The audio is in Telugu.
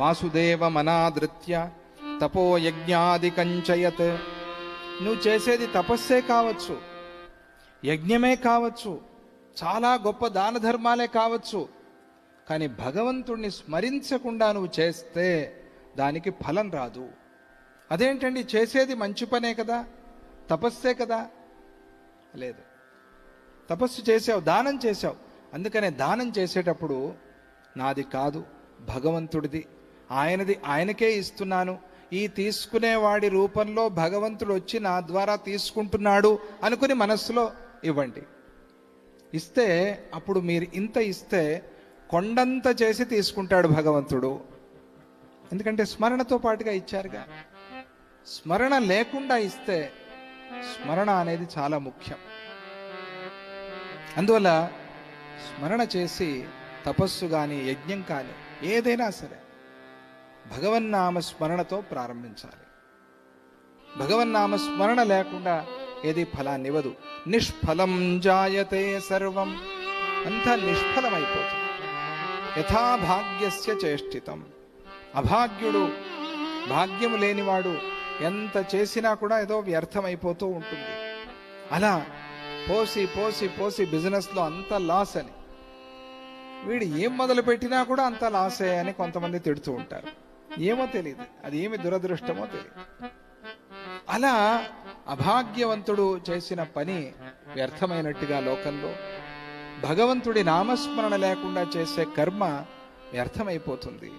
వాసుదేవమనాదృత్య తపోయజ్ఞాదికంచయత్ నువ్వు చేసేది తపస్సే కావచ్చు యజ్ఞమే కావచ్చు చాలా గొప్ప దాన ధర్మాలే కావచ్చు కానీ భగవంతుణ్ణి స్మరించకుండా నువ్వు చేస్తే దానికి ఫలం రాదు. అదేంటండి చేసేది మంచి పనే కదా తపస్సే కదా? లేదు. తపస్సు చేసావు దానం చేసావు అందుకనే దానం చేసేటప్పుడు నాది కాదు భగవంతుడిది. ఆయనది ఆయనకే ఇస్తున్నాను. ఈ తీసుకునేవాడి రూపంలో భగవంతుడు వచ్చి నా ద్వారా తీసుకుంటున్నాడు అనుకుని మనస్సులో ఇవ్వండి. ఇస్తే అప్పుడు మీరు ఇంత ఇస్తే కొండంత చేసి తీసుకుంటాడు భగవంతుడు. ఎందుకంటే స్మరణతో పాటుగా ఇచ్చారుగా. స్మరణ లేకుండా ఇస్తే స్మరణ అనేది చాలా ముఖ్యం. అందువల్ల స్మరణ చేసి తపస్సు కానీ యజ్ఞం కానీ ఏదైనా సరే భగవన్నామ స్మరణతో ప్రారంభించాలి. భగవన్నామ స్మరణ లేకుండా ఏది ఫలాన్ని ఇవ్వదు. నిష్ఫలం జాయతే సర్వం. అంతా నిష్ఫలమైపోతుంది. యథాభాగ్యస్య చేష్టితం. అభాగ్యుడు భాగ్యము లేనివాడు ఎంత చేసినా కూడా ఏదో వ్యర్థమైపోతూ ఉంటుంది. అలా పోసి పోసి పోసి బిజినెస్లో అంత లాస్ అని. వీడు ఏం మొదలు పెట్టినా కూడా అంత లాసే అని కొంతమంది తిడుతూ ఉంటారు. ఏమో తెలియదు అది ఏమి దురదృష్టమో తెలియదు అలా అభాగ్యవంతుడు చేసిన పని వ్యర్థమైనట్టుగా లోకంలో భగవంతుడి నామస్మరణ లేకుండా చేసే కర్మ వ్యర్థమైపోతుంది.